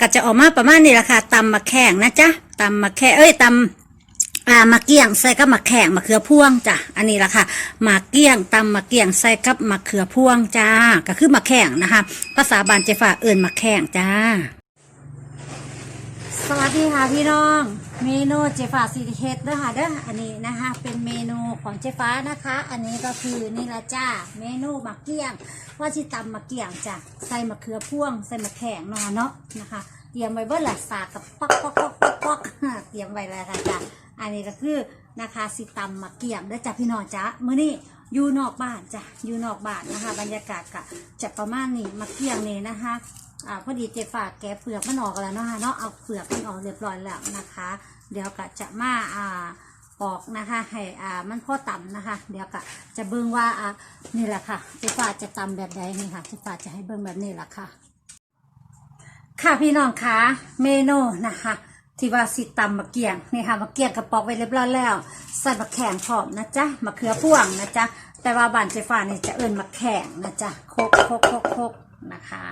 ก็จะออกมาประมาณนี้แหละค่ะตำมะแข่งนะจ๊ะตำมะแข่เอ้ยตำอ่ามะเกี้ยงใส่กับมะแข่งมะเขือพ่วงจ้ะอันนี้แหละค่ะมะเกี้ยงตำมะเกี้ยงใส่กับมะเขือพ่วงจ้าก็คือมะแข่งนะคะ ภาษาบานเจฟ้าเอิญมะแข่งจ้า สวัสดีค่ะพี่น้อง เมนูเจฟ้าซีเฮดด้วยค่ะเด้ออันนี้นะคะ เป็นเมนูของเจฟ้านะคะ อันนี้ก็คือนี่ละจ้าเมนูมะเกี้ยง ว่าชิตำมะเกี้ยงจ้ะใส่มะเขือพ่วงใส่มะแข็งนาะเนาะนะคะเตรียมไว้เบิ้ลละสากกับป๊อกป๊อกป๊อกป๊อกป๊อกเตรียมไว้แล้วค่ะจ้ะอันนี้ก็คือนะคะสิตำมะเกี้ยงเด้อจ้ะพี่น้องจ้ะมื้อนี้อยู่นอกบ้านจ้ะอยู่นอกบ้านนะคะ บรรยากาศก็จะประมาณนี้มะเกี้ยงนี่นะคะ อ่าพอดีเจฝากแกะเปลือกมันออกแล้วเนาะเนาะเอาเปลือกมันออกเรียบร้อยแล้วนะคะ เดี๋ยวก็จะมาอ่าปอกนะคะให้อ่ามันพ่อต่ำนะคะ เดี๋ยวก็จะเบิ่งว่าอ่านี่แหละค่ะเจฝาจะตำแบบใดนี่ค่ะเจฝาจะให้เบิ่งแบบนี้แหละค่ะ ค่ะพี่น้องคะเมนูนะคะที่ว่าสิตำมะเกียงนี่ค่ะมะเกียงกระปอกไว้เรียบร้อยแล้วใส่มะแข็งพร้อมนะจ๊ะมะเขือพ่วงนะจ๊ะแต่ว่าบ้านเจฟ้านี่จะเอิ้นมะแข็งนะจ๊ะโคกโคกโคกโคกนะคะ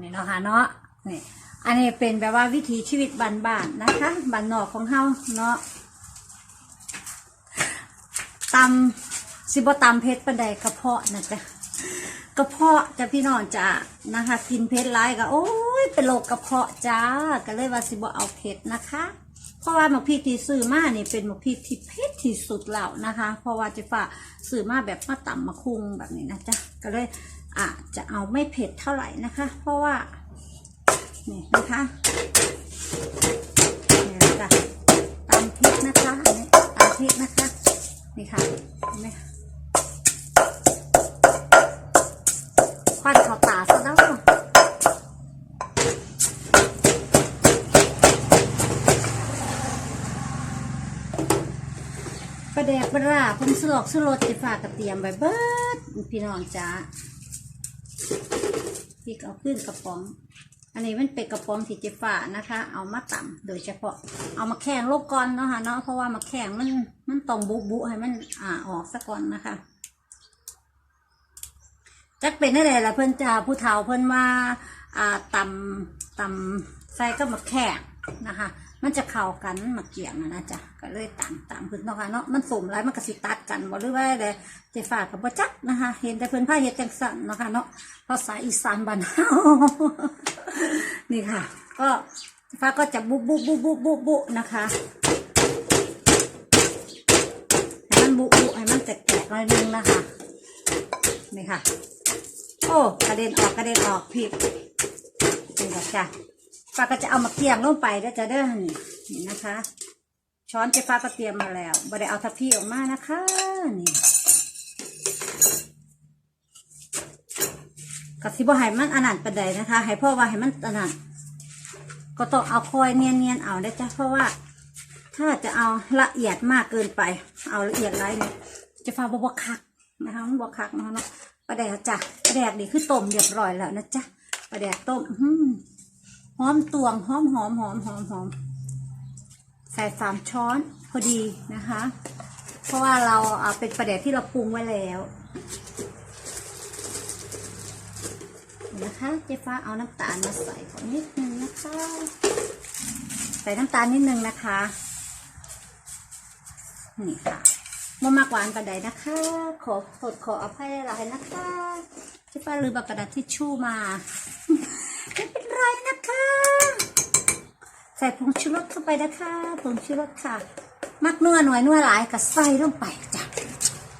นี่เนาะค่ะเนาะนี่อันนี้เป็นแบบว่าวิถีชีวิตบ้านๆนะคะบ้านนอกของเฮาเนาะตำสิบตำเพชรปันใดกระเพาะนะจ๊ะกระเพาะจะพี่น้องจ้านะคะ กินเผ็ดร้ายก็โอ้ยเป็นโรคกระเพาะจ้าก็เลยว่าสิบ่เอาเผ็ดนะคะ เพราะว่าหมกพริกที่ซื้อมานี่เป็นหมกพริกที่เผ็ดที่สุดแล้วนะคะ เพราะว่าจะฝ่าซื้อมาแบบมาต่ำมาคุงแบบนี้นะจ๊ะก็เลย อาจจะเอาไม่เผ็ดเท่าไหร่นะคะ เพราะว่านี่นะคะนี่นะจ๊ะตำพริกนะคะอันนี้ตำพริกนะคะนี่ค่ะเห็นไหมควันเขาตาซะแล้วประแดกประราผมสลอกสลดจะฝากกระเทียมใบเบิดพี่น้องจ้า พี่เอาขึ้นกระป๋อง อันนี้มันเป็นกระป๋องที่เจฟ้านะคะ เอามาต่ำโดยเฉพาะ เอามาแข่งโลกก่อนเนาะค่ะเนาะเพราะว่ามาแข่งมันมันต้องบุบุให้มันอ่าออกซะก่อนนะคะจักเป็นได้เลยละเพิ่นจ่าผู้เฒ่าเพิ่นว่าอ่าตำตำใส่ก็มาแข่งนะคะ มันจะเข้ากันมาเกี่ยงอะนะจ๊ะก็เลยตำตำเพิ่นเนาะค่ะเนาะมันสมแล้วมันก็สิตัดกันบ่หรือว่าอะไรเจฝากกับบ่จักนะคะ เห็นแต่เพิ่นพาเฮ็ดจังสั่นเนาะค่ะเนาะภาษาอีสานบ้านเฮานี่ค่ะ ก็ฟ้าก็จะบุบุบุบบุบบุบุนะคะให้มันบุบุให้มันแตกๆหน่อยนึงนะคะนี่ค่ะ โอ้กระเด็นออกกระเด็นออกผิดนี่ค่ะจ้ะ ฟ้าก็จะเอามาเกียงลงไปแล้วจะเด้อนี่นี่นะคะ ช้อนเจ๊ฟ้าก็เตรียมมาแล้วบ่ได้เอาทัพพี่ออกมานะคะนี่กสิบ่ให้มันอันนั้นประใดนะคะ ให้พ่อว่าให้มันอันนั้นก็ต้องเอาคอยเนียนๆเอาได้จ้ะเพราะว่า ถ้าจะเอาละเอียดมากเกินไป เอาละเอียดไรเนี่ยจะฟ้าบวบคักนะคะมันบวบคักนะคะเนาะปลาแดกจ้ะปลาแดกนี่คือต้มเรียบร้อยแล้วนะจ๊ะปลาแดกต้มอืม หอมตวงหอมหอมหอมหอมหอมใส่สามช้อนพอดีนะคะ เพราะว่าเราเอาเป็นปลาแดกที่เราปรุงไว้แล้วนะคะเจ๊ฟ้าเอาน้ำตาลมาใส่ก่อนนิดนึงนะคะ ใส่น้ำตาลนิดนึงนะคะนี่ค่ะมามากหวานกระไดนะคะ ขอโทษขออภัยหลายนะคะที่ป้าลืมกระดาษทิชชู่มา ไม่เป็นไรนะคะ ใส่ผงชูรสเข้าไป นะคะผงชูรสค่ะ มักนัวหน่อยนัวหลายก็ใส่ลงไปจ้ะ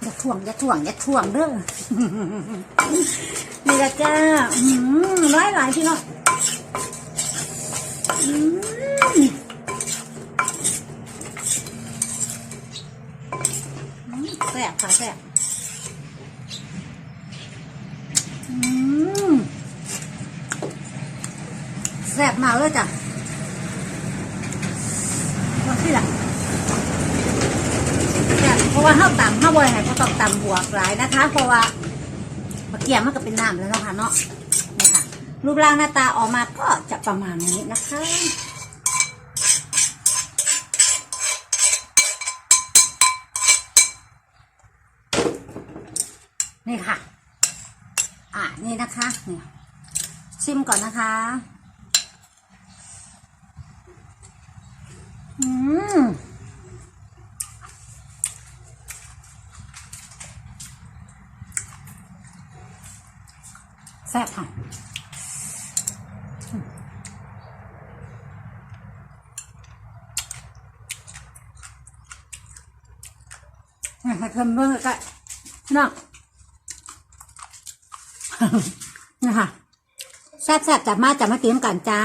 อย่าถ่วงอย่าถ่วงอย่าถ่วงเด้อนี่ละจ้าอืมร้อยหลายพี่น้องอืมแซ่บค่ะแซ่บอืมแซ่บมากเลยจ้ะ นี่แซ่บเพราะว่าข้าวตำข้าวบอยไหนก็ต้องตำบวกหลายนะคะ เพราะว่ามะเกียมันก็เป็นน้ำแล้วเนาะคะเนาะนี่ค่ะรูปร่างหน้าตาออกมาก็จะประมาณนี้นะคะนี่ค่ะ อะนี่นะคะนี่ชิมก่อนนะคะ อืมแซ่บค่ะอืมนคะเพิ่มเพิ่มก็นาะนะคะแซ่บๆจับมาจับมาเตรียมกันจ้า